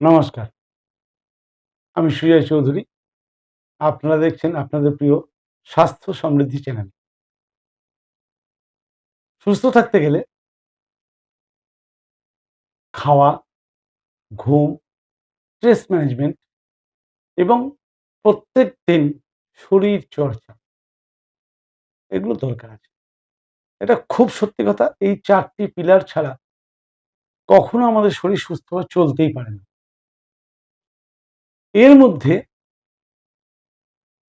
নমস্কার। আমি সুজয় চৌধুরী। আপনারা দেখছেন আপনাদের প্রিয় স্বাস্থ্য সমৃদ্ধি চ্যানেল। সুস্থ থাকতে গেলে খাওয়া, ঘুম স্ট্রেস ম্যানেজমেন্ট এবং প্রত্যেক দিন শরীর চর্চা, এগুলো দরকার আছে। এটা খুব সত্যি কথা, এই চারটি পিলার ছাড়া কখনো আমাদের শরীর সুস্থভাবে চলতেই পারে না। এর মধ্যে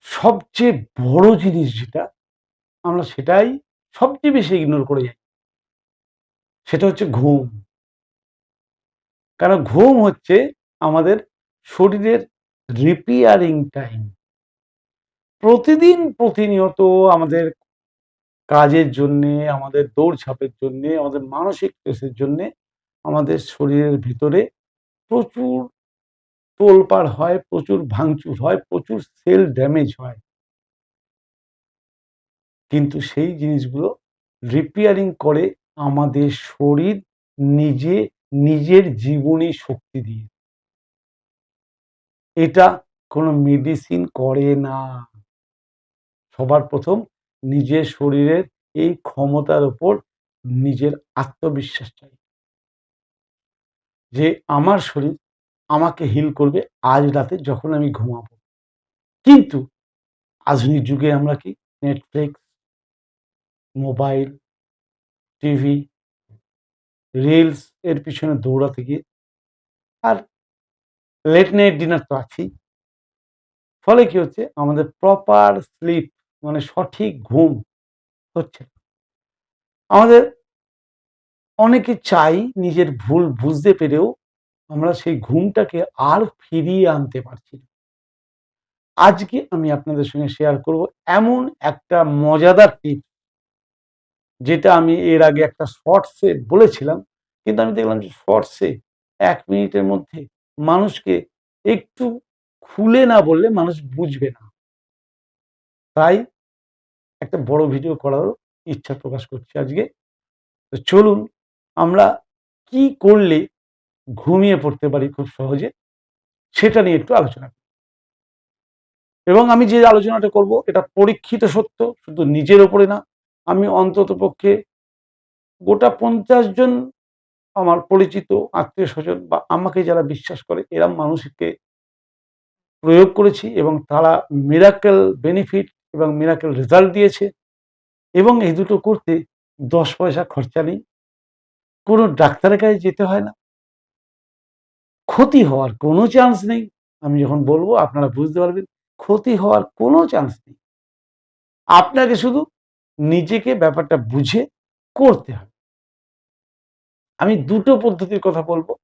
সবচেয়ে বড় জিনিস যেটা, আমরা সেটাই সবচেয়ে বেশি ইগনোর করে যাই। সেটা হচ্ছে ঘুম। কারণ ঘুম হচ্ছে আমাদের শরীরের রিপেয়ারিং টাইম প্রতিদিন প্রতিনিয়ত আমাদের কাজের জন্যে, আমাদের দৌড়ঝাঁপের জন্যে, আমাদের মানসিক স্ট্রেসের জন্যে আমাদের শরীরের ভিতরে প্রচুর তোলপাড় হয়, প্রচুর ভাঙচুর হয়, প্রচুর সেল ড্যামেজ হয়। কিন্তু সেই জিনিসগুলো রিপেয়ারিং করে আমাদের শরীর নিজে, নিজের জীবনী শক্তি দিয়ে। এটা কোনো মেডিসিন করে না। সবার প্রথম নিজের শরীরের এই ক্ষমতার উপর নিজের আত্মবিশ্বাস চাই যে আমার শরীর আমাকে হিল করবে আজ রাতে যখন আমি ঘুমাবো। কিন্তু আধুনিক যুগে আমরা কি? নেটফ্লিক্স মোবাইল টিভি রিলস এর পিছনে দৌড়াতে গিয়ে আর লেট নাইট ডিনার তো আছেই। ফলে কি হচ্ছে? আমাদের প্রপার স্লিপ মানে সঠিক ঘুম হচ্ছে। আমাদের অনেকে চাই নিজের ভুল বুঝতে পেরেও আমরা সেই ঘুমটাকে আর ফিরিয়ে আনতে পারছি না। আজকে আমি আপনাদের সঙ্গে শেয়ার করব এমন একটা মজাদার টিপস যেটা আমি এর আগে একটা শর্টসে বলেছিলাম, কিন্তু আমি দেখলাম যে শর্টসে এক মিনিটের মধ্যে মানুষকে একটু খুলে না বললে মানুষ বুঝবে না। তাই একটা বড় ভিডিও করার ইচ্ছা প্রকাশ করছি আজকে। তো চলুন আমরা কি করলে ঘুমিয়ে পড়তে পারি খুব সহজে, সেটা নিয়ে একটু আলোচনা এবং আমি যে আলোচনাটা করব, এটা পরীক্ষিত সত্য, শুধু নিজের ওপরে না, আমি অন্তত পক্ষে গোটা পঞ্চাশ জন আমার পরিচিত, আত্মীয় স্বজন বা আমাকে যারা বিশ্বাস করে এরম মানুষকে প্রয়োগ করেছি এবং তারা মিরাকেল বেনিফিট এবং মিরাকেল রেজাল্ট দিয়েছে এবং এই দুটো করতে দশ পয়সা খরচা নেই। কোনো ডাক্তারের কাছে যেতে হয় না। ক্ষতি হওয়ার কোনো চান্স নেই। আমি যখন বলব, আপনারা বুঝতে পারবেন, ক্ষতি হওয়ার কোনো চান্স নেই। আপনাকে শুধু নিজেকে ব্যাপারটা বুঝে করতে হবে। আমি দুটো পদ্ধতির কথা বলব।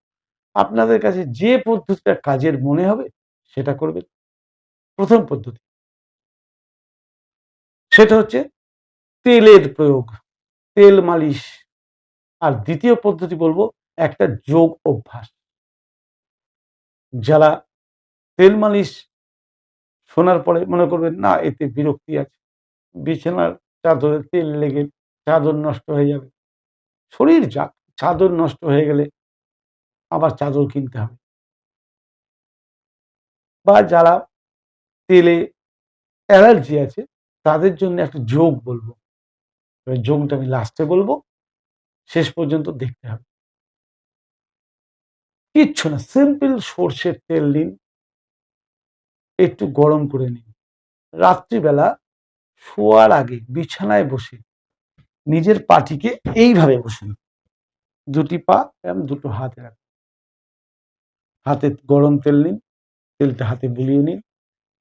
আপনাদের কাছে যে পদ্ধতিটা কাজের মনে হবে, সেটা করবেন। প্রথম পদ্ধতি। সেটা হচ্ছে তেলের প্রয়োগ, তেল মালিশ। আর দ্বিতীয় পদ্ধতি বলব, একটা যোগ অভ্যাস। যারা তেল মালিশ শোনার পরে মনে করবেন, না, এতে বিরক্তি আছে। বিছানার চাদরে তেল লেগে চাদর নষ্ট হয়ে যাবে। শরীর যাক চাদর নষ্ট হয়ে গেলে আবার চাদর কিনতে হবে। বা যারা তেলে অ্যালার্জি আছে, তাদের জন্য একটা যোগ বলব। যোগটা আমি লাস্টে বলব। শেষ পর্যন্ত দেখতে হবে। কিচ্ছু না সিম্পল সর্ষের তেল নিন, একটু গরম করে নিন। রাত্রিবেলা শোয়ার আগে বিছানায় বসে নিজের পাটিকে এইভাবে বসুন দুটি পা এবং দুটো হাতে রাখুন। হাতে গরম তেল নিন, তেলটা হাতে বুলিয়ে নিন।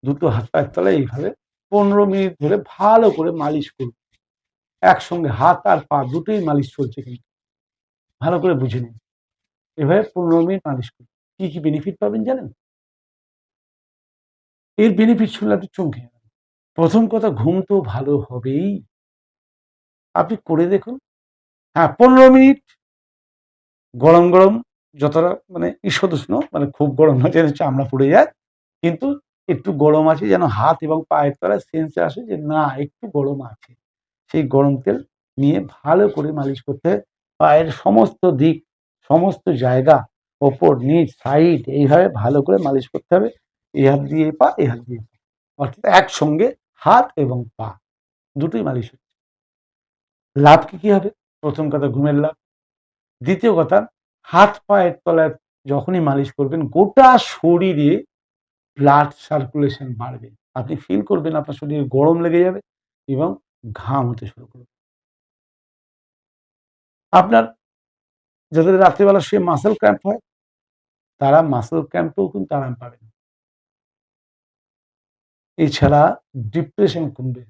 দুটো হাত পায়ের তলায় এইভাবে পনেরো মিনিট ধরে ভালো করে মালিশ করুন। একসঙ্গে হাত আর পা দুটোই মালিশ চলছে কিন্তু ভালো করে বুঝে নিন। এভাবে পনেরো মিনিট মালিশ করুন। কি কি বেনিফিট পাবেন জানেন? এর বেনিফিট শুনলে আপনি চমকে যাবেন। প্রথম কথা, ঘুম তো ভালো হবেই। আপনি করে দেখুন। হ্যাঁ পনেরো মিনিট গরম গরম, যতটা মানে ঈষদুষ্ণ মানে খুব গরম না, যেন চামড়া পুড়ে যায়, কিন্তু একটু গরম আছে যেন হাত এবং পায়ের তলায় সেন্সে আসে যে, না, একটু গরম আছে। সেই গরম তেল নিয়ে ভালো করে মালিশ করতে পায়ের সমস্ত দিক সমস্ত জায়গা ওপর, নিচ সাইড এইভাবে ভালো করে মালিশ করতে হবে। এই হাত দিয়ে পা এই হাত দিয়ে পা। অর্থাৎ একসঙ্গে হাত এবং পা দুটোই মালিশ হচ্ছে। লাভ কি কি হবে? প্রথম কথা ঘুমের লাভ। দ্বিতীয় কথা, হাত পা পায়ের তলায় যখনই মালিশ করবেন, গোটা শরীরে ব্লাড সার্কুলেশন বাড়বে। আপনি ফিল করবেন আপনার শরীরে গরম লেগে যাবে এবং ঘাম হতে শুরু করবে। আপনার যাদের রাত্রিবেলা শুয়ে মাসেল ক্র্যাম্প হয়, তারা মাসেল ক্র্যাম্পেও কিন্তু আরাম পাবে না। এছাড়া ডিপ্রেশন কমবে।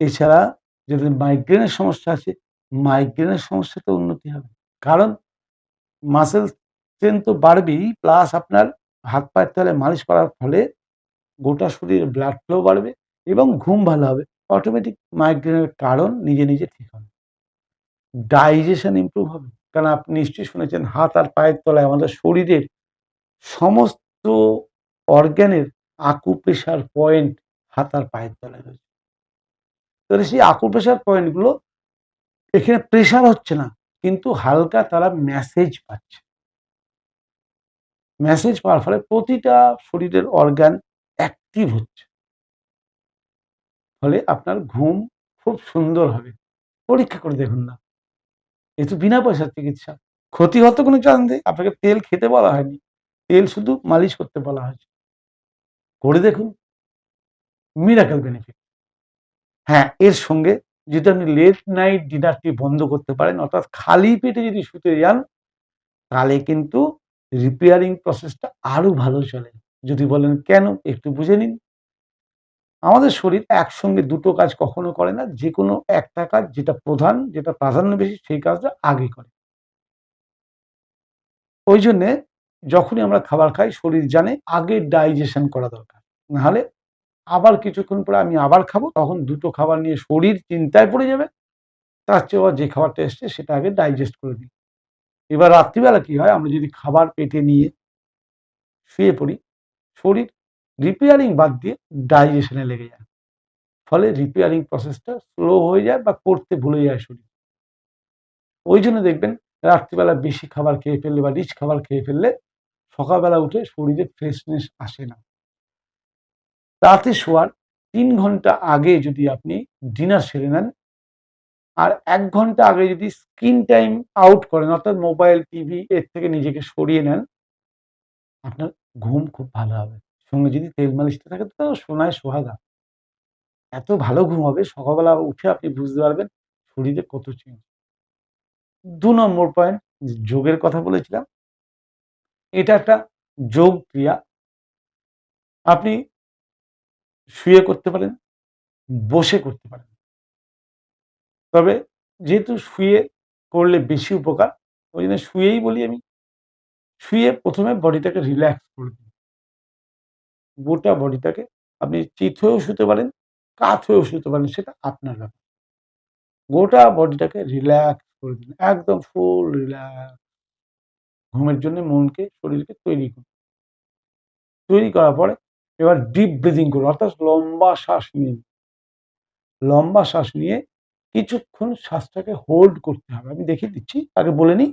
এছাড়া যদি মাইগ্রেনের সমস্যা আছে মাইগ্রেনের সমস্যাতে উন্নতি হবে। কারণ মাসেল স্ট্রেন তো বাড়বেই প্লাস আপনার হাত পায়ের তলে মালিশ করার ফলে গোটা শরীরে ব্লাড ফ্লো বাড়বে এবং ঘুম ভালো হবে। অটোমেটিক মাইগ্রেনের কারণ নিজে নিজে ঠিক হবে। ডাইজেশন ইমপ্রুভ হবে। কারণ আপনি নিশ্চয়ই শুনেছেন, হাত আর পায়ের তলায় আমাদের শরীরের সমস্ত অর্গ্যানের আকুপ্রেশার পয়েন্ট হাত আর পায়ের তলায় রয়েছে। তাহলে সেই আকুপ্রেশার পয়েন্টগুলো এখানে প্রেশার হচ্ছে না, কিন্তু হালকা তারা মেসেজ পাচ্ছে। মেসেজ পাওয়ার ফলে প্রতিটা শরীরের অর্গান অ্যাক্টিভ হচ্ছে। ফলে আপনার ঘুম খুব সুন্দর হবে। পরীক্ষা করে দেখুন না। এ তো বিনা পয়সার চিকিৎসা। ক্ষতি হতো কোনো চান্সে আপনাকে তেল খেতে বলা হয়নি। তেল শুধু মালিশ করতে বলা হয়েছে। করে দেখুন। মিরাকেল বেনিফিট হ্যাঁ এর সঙ্গে যদি আপনি লেট নাইট ডিনারটি বন্ধ করতে পারেন, অর্থাৎ খালি পেটে যদি শুতে যান, তাহলে কিন্তু রিপেয়ারিং প্রসেসটা আরও ভালো চলে। যদি বলেন কেন, একটু বুঝে নিন। আমাদের শরীর একসঙ্গে দুটো কাজ কখনো করে না যে কোনো একটা কাজ যেটা প্রধান, যেটা প্রাধান্য বেশি, সেই কাজটা আগে করে। ওই জন্যে যখনই আমরা খাবার খাই, শরীর জানে আগে ডাইজেশন করা দরকার। নাহলে আবার কিছুক্ষণ পরে আমি আবার খাব, তখন দুটো খাবার নিয়ে শরীর চিন্তায় পড়ে যাবে। তার চেয়ে যে খাবারটা এসছে, সেটা আগে ডাইজেস্ট করে দিই এবার রাত্রিবেলা কি হয়, আমরা যদি খাবার পেটে নিয়ে শুয়ে পড়ি, শরীর রিপেয়ারিং বাদ দিয়ে ডাইজেশনে লেগে যায়। ফলে রিপেয়ারিং প্রসেসটা স্লো হয়ে যায় বা করতে ভুলে যায় শরীর। ওই জন্য দেখবেন রাত্রিবেলা বেশি খাবার খেয়ে ফেললে বা রিচ খাবার খেয়ে ফেললে সকালবেলা উঠে শরীরে ফ্রেশনেস আসে না। রাতে শোয়ার তিন ঘণ্টা আগে যদি আপনি ডিনার সেরে নেন, আর এক ঘণ্টা আগে যদি স্ক্রিন টাইম আউট করেন, অর্থাৎ মোবাইল টিভি এর থেকে নিজেকে সরিয়ে নেন, আপনার ঘুম খুব ভালো হবে। সঙ্গে যদি তেল মালিশটা থাকে, তো সোনায় সোহাগা। এত ভালো ঘুম হবে, সকালবেলা উঠে আপনি বুঝতে পারবেন শরীরে কত চেঞ্জ দু নম্বর পয়েন্ট যোগের কথা বলেছিলাম। এটা একটা যোগ ক্রিয়া। আপনি শুয়ে করতে পারেন, বসে করতে পারেন। তবে যেহেতু শুয়ে করলে বেশি উপকার, ওই জন্য শুয়েই বলি আমি, শুয়ে প্রথমে বডিটাকে রিল্যাক্স করে দিন। গোটা বডিটাকে আপনি চিত হয়েও শুতে পারেন কাত হয়েও শুতে পারেন, সেটা আপনার ব্যাপার। গোটা বডিটাকে রিল্যাক্স করে দিন, একদম ফুল রিল্যাক্স ঘুমের জন্য মনকে, শরীরকে তৈরি করুন। তৈরি করার পরে এবার ডিপ ব্রিদিং করুন, অর্থাৎ লম্বা শ্বাস নিন। লম্বা শ্বাস নিয়ে কিছুক্ষণ শ্বাসটাকে হোল্ড করতে হবে। আমি দেখিয়ে দিচ্ছি, আগে বলে নিই।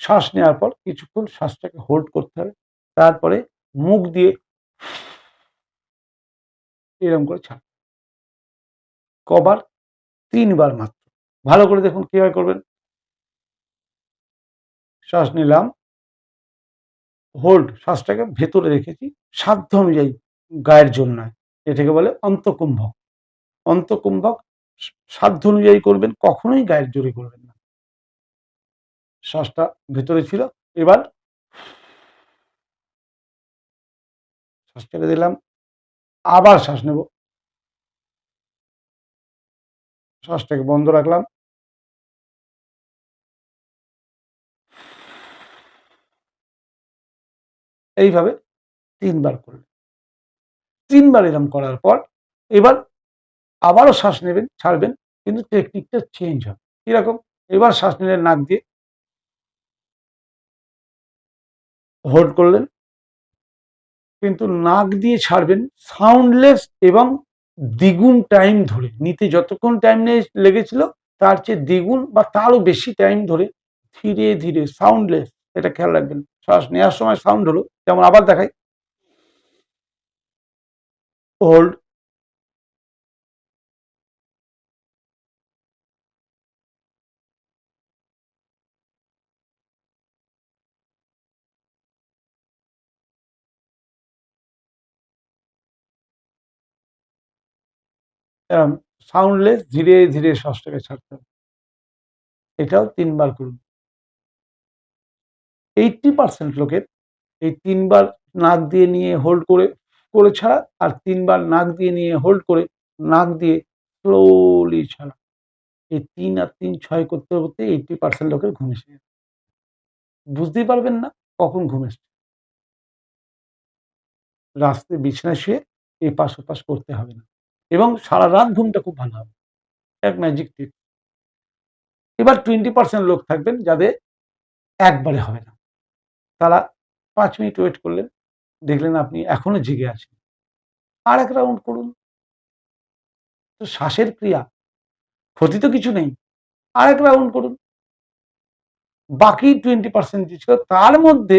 শ্বাস নেওয়ার পর কিছুক্ষণ শ্বাসটাকে হোল্ড করতে হবে। তারপরে মুখ দিয়ে এরকম করে ছাড়। কবার? তিনবার মাত্র। ভালো করে দেখুন কীভাবে করবেন। শ্বাস নিলাম। হোল্ড শ্বাসটাকে ভেতরে রেখেছি। সাধ্য অনুযায়ী গায়ের জন্য এটাকে বলে অন্তকুম্ভক। অন্তকুম্ভক সাধ্য অনুযায়ী করবেন, কখনোই গায়ের জোরে করবেন না। শ্বাসটা ভেতরে ছিল। এবার শ্বাস ছেড়ে দিলাম, আবার শ্বাস নেব। শ্বাসটাকে বন্ধ রাখলাম। এইভাবে তিনবার করলেন তিনবার এরম করার পর এবার আবারও শ্বাস নেবেন, ছাড়বেন, কিন্তু টেকনিকটা চেঞ্জ হবে। কীরকম? এবার শ্বাস নিলেন, নাক দিয়ে। হোল্ড করলেন। কিন্তু নাক দিয়ে ছাড়বেন সাউন্ডলেস এবং দ্বিগুণ টাইম ধরে। নিতে যতক্ষণ টাইম লেগেছিল, তার চেয়ে দ্বিগুণ বা তারও বেশি টাইম ধরে ধীরে ধীরে সাউন্ডলেস এটা খেয়াল রাখবেন। শ্বাস নেওয়ার সময় সাউন্ড হলো, যেমন আবার দেখাই। হোল্ড সাউন্ডলেস ধীরে ধীরে শ্বাসটাকে ছাড়তে হবে। এটাও তিনবার করুন। এইটটি পার্সেন্ট লোকের এই তিনবার নাক দিয়ে নিয়ে হোল্ড করে করে ছাড়া আর তিনবার নাক দিয়ে নিয়ে হোল্ড করে নাক দিয়ে স্লোলি ছাড়া। এই তিন আর তিন ছয় করতে করতে এইটটি পার্সেন্ট লোকের ঘুম এসে বুঝতেই পারবেন না কখন ঘুম এসছে। রাস্তায় বিছানায় শুয়ে এপাশ ওপাশ করতে হবে না। এবং সারা রাত ঘুমটা খুব ভালো হবে। এক ম্যাজিক টিপ এবার টোয়েন্টি পার্সেন্ট লোক থাকবেন যাদের একবারে হবে না। তারা পাঁচ মিনিট ওয়েট করলেন, দেখলেন আপনি এখনও জেগে আছেন। আর এক রাউন্ড করুন। তো শ্বাসের ক্রিয়া, ক্ষতি তো কিছু নেই। আর এক রাউন্ড করুন। বাকি টোয়েন্টি পার্সেন্ট ছিল তার মধ্যে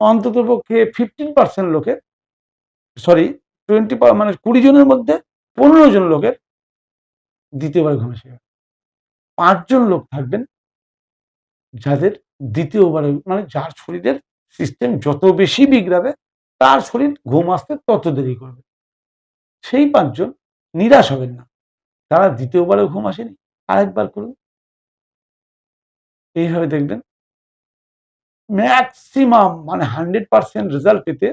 অন্তত পক্ষে ফিফটিন পার্সেন্ট লোকের সরি টোয়েন্টি মানে কুড়ি জনের মধ্যে পনেরো জন লোকের দ্বিতীয়বার ঘুম এসে পাঁচজন লোক থাকবেন যাদের দ্বিতীয়বারে মানে যার শরীরের সিস্টেম যত বেশি বিগড়াবে, তার শরীর ঘুম আসতে তত দেরি করবে। সেই পাঁচজন নিরাশ হবেন না। তারা দ্বিতীয়বারে ঘুম আসেনি, আরেকবার করুন। এইভাবে দেখবেন ম্যাক্সিমাম মানে হান্ড্রেড পার্সেন্ট রেজাল্ট পেতে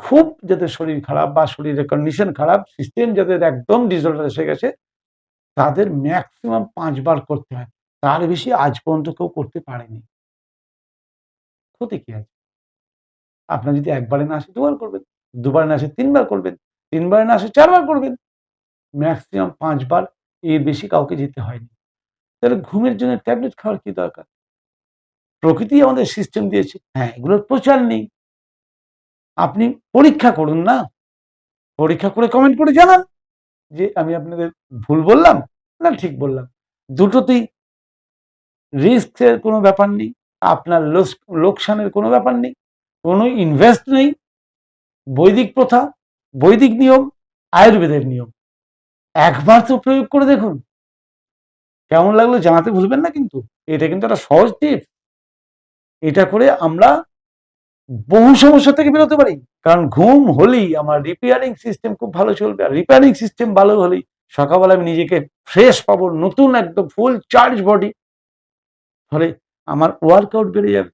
খুব যাদের শরীর খারাপ বা শরীরের কন্ডিশন খারাপ সিস্টেম যাদের একদম ডিসঅর্ডার এসে গেছে, তাদের ম্যাক্সিমাম পাঁচবার করতে হয়। তার বেশি আজ পর্যন্ত কেউ করতে পারেনি। ক্ষতি কি আছে? আপনার যদি একবারে না আসে, দুবার করবেন। দুবার না আসে, তিনবার করবেন। তিনবার না আসে, চারবার করবেন। ম্যাক্সিমাম পাঁচবার এর বেশি কাউকে যেতে হয়নি। তাহলে ঘুমের জন্য ট্যাবলেট খাওয়ার কি দরকার? প্রকৃতি আমাদের সিস্টেম দিয়েছে। হ্যাঁ এগুলোর প্রচার নেই। আপনি পরীক্ষা করুন না। পরীক্ষা করে কমেন্ট করে জানান যে আমি আপনাদের ভুল বললাম না ঠিক বললাম। দুটোতেই রিস্কের কোনো ব্যাপার নেই, আপনার লোকসানের কোনো ব্যাপার নেই, কোনো ইনভেস্ট নেই। বৈদিক প্রথা, বৈদিক নিয়ম, আয়ুর্বেদের নিয়ম। একবার তো প্রয়োগ করে দেখুন। কেমন লাগল জানাতে ভুলবেন না কিন্তু। এটা কিন্তু একটা সহজ টিপ এটা করে আমরা বহু সমস্যা থেকে বেরোতে পারি। কারণ ঘুম হলেই আমার রিপেয়ারিং সিস্টেম খুব ভালো চলবে। আর রিপেয়ারিং সিস্টেম ভালো হলেই সকালবেলা আমি নিজেকে ফ্রেশ পাবো, নতুন একদম ফুল চার্জ বডি ফলে আমার ওয়ার্কআউট বেড়ে যাবে।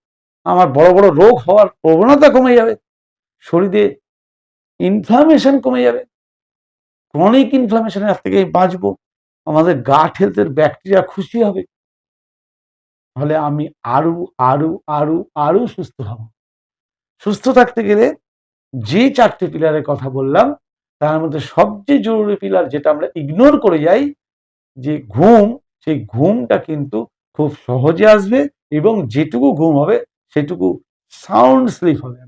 আমার বড় বড় রোগ হওয়ার প্রবণতা কমে যাবে। শরীরে ইনফ্লামেশন কমে যাবে। ক্রনিক ইনফ্লামেশনের হাত থেকে বাঁচবো। আমাদের গাট হেলথের ব্যাকটেরিয়া খুশি হবে। ফলে আমি আরও আরও আরও আরও সুস্থ হব। সুস্থ থাকতে গেলে যে চারটে পিলারের কথা বললাম, তার মধ্যে সবচেয়ে জরুরি পিলার যেটা আমরা ইগনোর করে যাই, যে ঘুম, সেই ঘুমটা কিন্তু খুব সহজে আসবে এবং যেটুকু ঘুম হবে সেটুকু সাউন্ড স্লিপ হবে।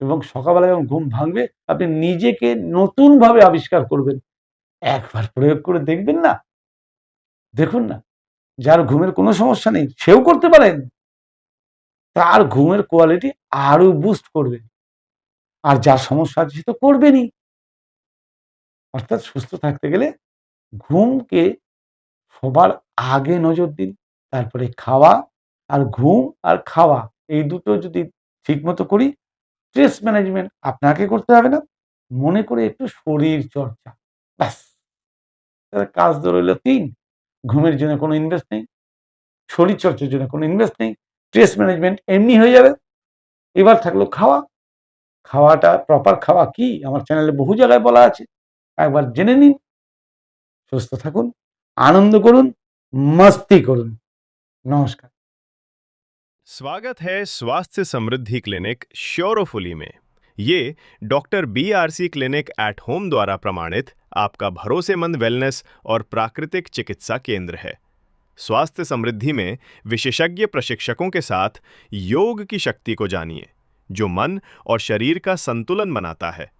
এবং সকালবেলা যখন ঘুম ভাঙবে, আপনি নিজেকে নতুনভাবে আবিষ্কার করবেন। একবার প্রয়োগ করে দেখবেন না। দেখুন না, যার ঘুমের কোনো সমস্যা নেই, সেও করতে পারেন। তার ঘুমের কোয়ালিটি আরও বুস্ট করবে। আর যার সমস্যা আছে সে তো করবেনই। অর্থাৎ সুস্থ থাকতে গেলে ঘুমকে সবার আগে নজর দিন, তারপরে খাওয়া আর ঘুম আর খাওয়া, এই দুটো যদি ঠিকমতো করি স্ট্রেস ম্যানেজমেন্ট আপনাকে করতে হবে না। মনে করে একটু শরীর চর্চা, ব্যাস। কাজ ধরে তিন, ঘুমের জন্য কোনো ইনভেস্ট নেই, শরীর চর্চার জন্য কোনো ইনভেস্ট নেই স্ট্রেস ম্যানেজমেন্ট এমনি হয়ে যাবে এবার থাকলো খাওয়া খাওয়াটা প্রপার খাওয়া কি আমার চ্যানেলে বহু জায়গায় বলা আছে একবার জেনে নিন সুস্থ থাকুন আনন্দ করুন मस्ती করুন নমস্কার स्वागत है स्वास्थ्य समृद्धि क्लिनिक श्योरोफुली में ये doctor B R C clinic at home द्वारा प्रमाणित आपका भरोसेमंद वेलनेस और प्राकृतिक चिकित्सा केंद्र है स्वास्थ्य समृद्धि में विशेषज्ञ प्रशिक्षकों के साथ योग की शक्ति को जानिए, जो मन और शरीर का संतुलन बनाता है।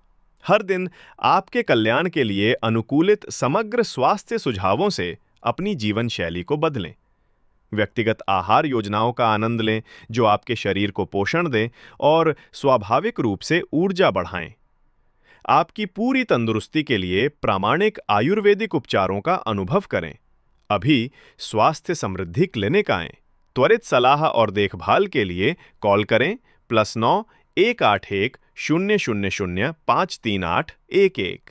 हर दिन आपके कल्याण के लिए अनुकूलित समग्र स्वास्थ्य सुझावों से अपनी जीवन शैली को बदलें। व्यक्तिगत आहार योजनाओं का आनंद लें, जो आपके शरीर को पोषण दें और स्वाभाविक रूप से ऊर्जा बढ़ाएँ। आपकी पूरी तंदुरुस्ती के लिए प्रामाणिक आयुर्वेदिक उपचारों का अनुभव करें। अभी स्वास्थ्य समृद्धि क्लिनिक आए। त्वरित सलाह और देखभाल के लिए कॉल करें प्लस नौ एक आठ एक शून्य शून्य शून्य पाँच तीन आठ एक एक।